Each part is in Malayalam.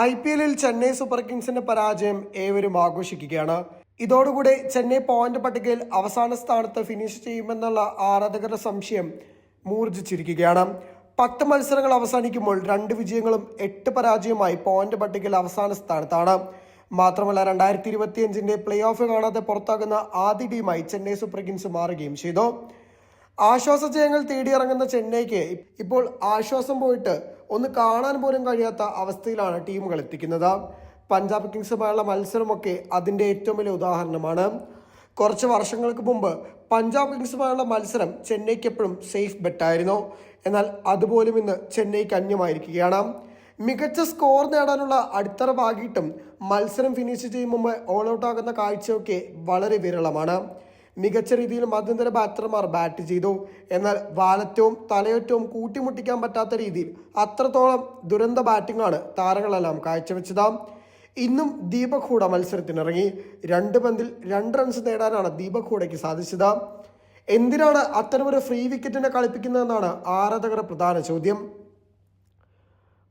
ഐ പി എല്ലിൽ ചെന്നൈ സൂപ്പർ കിങ്സിന്റെ പരാജയം ഏവരും ആഘോഷിക്കുകയാണ്. ഇതോടുകൂടി ചെന്നൈ പോയിന്റ് പട്ടികയിൽ അവസാന സ്ഥാനത്ത് ഫിനിഷ് ചെയ്യുമെന്നുള്ള ആരാധകരുടെ സംശയം മൂർജിച്ചിരിക്കുകയാണ് പത്ത് മത്സരങ്ങൾ അവസാനിക്കുമ്പോൾ രണ്ട് വിജയങ്ങളും എട്ട് പരാജയമായി പോയിന്റ് പട്ടികയിൽ അവസാന സ്ഥാനത്താണ്. മാത്രമല്ല രണ്ടായിരത്തി ഇരുപത്തിയഞ്ചിന്റെ പ്ലേ ഓഫ് കാണാതെ പുറത്താകുന്ന ആദ്യ ടീമായി ചെന്നൈ സൂപ്പർ കിങ്സ് മാറുകയും ചെയ്തു. ആശ്വാസ ജയങ്ങൾ തേടിയിറങ്ങുന്ന ചെന്നൈക്ക് ഇപ്പോൾ ആശ്വാസം പോയിട്ട് ഒന്ന് കാണാൻ പോലും കഴിയാത്ത അവസ്ഥയിലാണ് ടീമുകൾ എത്തിക്കുന്നത്. പഞ്ചാബ് കിങ്സുമായുള്ള മത്സരമൊക്കെ അതിന്റെ ഏറ്റവും വലിയ ഉദാഹരണമാണ്. കുറച്ച് വർഷങ്ങൾക്ക് മുമ്പ് പഞ്ചാബ് കിങ്സുമായുള്ള മത്സരം ചെന്നൈക്ക് എപ്പോഴും സേഫ് ബെറ്റായിരുന്നു. എന്നാൽ അതുപോലും ഇന്ന് ചെന്നൈക്ക് അന്യമായിരിക്കുകയാണ്. മികച്ച സ്കോർ നേടാനുള്ള അടിത്തറ പാകിയിട്ടും മത്സരം ഫിനിഷ് ചെയ്യും മുമ്പ് ഓൾ ഔട്ട് ആകുന്ന കാഴ്ചയൊക്കെ വളരെ വിരളമാണ്. മികച്ച രീതിയിൽ മധ്യന്തര ബാറ്റർമാർ ബാറ്റ് ചെയ്തു. എന്നാൽ വാലറ്റവും തലയൊറ്റവും കൂട്ടിമുട്ടിക്കാൻ പറ്റാത്ത രീതിയിൽ അത്രത്തോളം ദുരന്ത ബാറ്റിംഗാണ് താരങ്ങളെല്ലാം കാഴ്ചവെച്ചത്. ഇന്നും ദീപക് ഹൂഡ മത്സരത്തിനിറങ്ങി. രണ്ട് പന്തിൽ രണ്ട് റൺസ് നേടാനാണ് ദീപക് ഹൂഡയ്ക്ക് സാധിച്ചത്. എന്തിനാണ് അത്തരമൊരു ഫ്രീ വിക്കറ്റിനെ കളിപ്പിക്കുന്നതെന്നാണ് ആരാധകരുടെ പ്രധാന ചോദ്യം.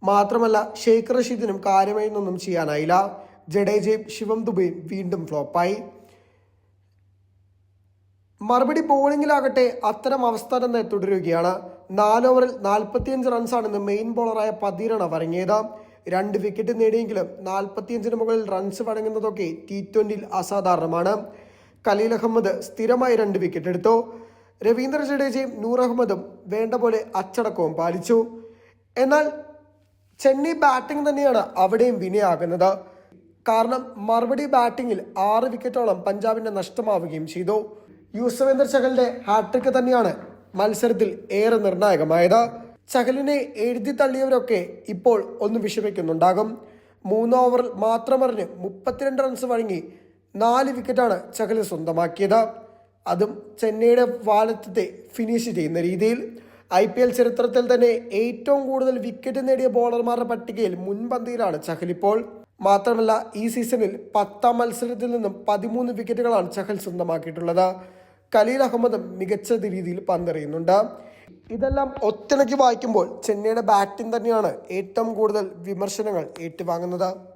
മാത്രമല്ല ഷെയ്ഖ് റഷീദിനും കാര്യമായി ഒന്നും ചെയ്യാനായില്ല. ജഡേജയും ശിവം ദുബയും വീണ്ടും ഫ്ലോപ്പായി മറുപടി ബോളിങ്ങിലാകട്ടെ അത്തരം അവസ്ഥ തന്നെ തുടരുകയാണ്. നാലോവറിൽ നാൽപ്പത്തിയഞ്ച് റൺസാണ് ഇന്ന് മെയിൻ ബോളറായ പതിരണ വരങ്ങിയത് രണ്ട് വിക്കറ്റ് നേടിയെങ്കിലും നാൽപ്പത്തിയഞ്ചിന് മുകളിൽ റൺസ് വഴങ്ങുന്നതൊക്കെ ടി ട്വന്റിയിൽ അസാധാരണമാണ്. കലീൽ അഹമ്മദ് സ്ഥിരമായി രണ്ട് വിക്കറ്റ് എടുത്തു. രവീന്ദ്ര ജഡേജയും നൂർ അഹമ്മദും വേണ്ട പോലെ അച്ചടക്കവും പാലിച്ചു. എന്നാൽ ചെന്നൈ ബാറ്റിംഗ് തന്നെയാണ് അവിടെയും വിനയാകുന്നത്. കാരണം മറുപടി ബാറ്റിങ്ങിൽ ആറ് വിക്കറ്റോളം പഞ്ചാബിന്റെ നഷ്ടമാവുകയും ചെയ്തു. യൂസവേന്ദ്ര ചഹലിന്റെ ഹാട്രിക്ക് തന്നെയാണ് മത്സരത്തിൽ ഏറെ നിർണായകമായത്. ചഹലിനെ എഴുതി തള്ളിയവരൊക്കെ ഇപ്പോൾ ഒന്ന് വിഷമിക്കുന്നുണ്ടാകും. മൂന്ന് ഓവറിൽ മാത്രമറിഞ്ഞ് മുപ്പത്തിരണ്ട് റൺസ് വഴങ്ങി നാല് വിക്കറ്റാണ് ചഹൽ സ്വന്തമാക്കിയത്. അതും ചെന്നൈയുടെ വാലറ്റത്തെ ഫിനിഷ് ചെയ്യുന്ന രീതിയിൽ. ഐ പി എൽ ചരിത്രത്തിൽ തന്നെ ഏറ്റവും കൂടുതൽ വിക്കറ്റ് നേടിയ ബോളർമാരുടെ പട്ടികയിൽ മുൻപന്തിയിലാണ് ചഹൽ ഇപ്പോൾ. മാത്രമല്ല ഈ സീസണിൽ പത്താം മത്സരത്തിൽ നിന്നും പതിമൂന്ന് വിക്കറ്റുകളാണ് ചഹൽ സ്വന്തമാക്കിയിട്ടുള്ളത്. കലീൽ അഹമ്മദ് മികച്ച രീതിയിൽ പന്തെറിയുന്നുണ്ട്. ഇതെല്ലാം ഒത്തിണക്കി വായിക്കുമ്പോൾ ചെന്നൈയുടെ ബാറ്റിംഗ് തന്നെയാണ് ഏറ്റവും കൂടുതൽ വിമർശനങ്ങൾ ഏറ്റുവാങ്ങുന്നത്.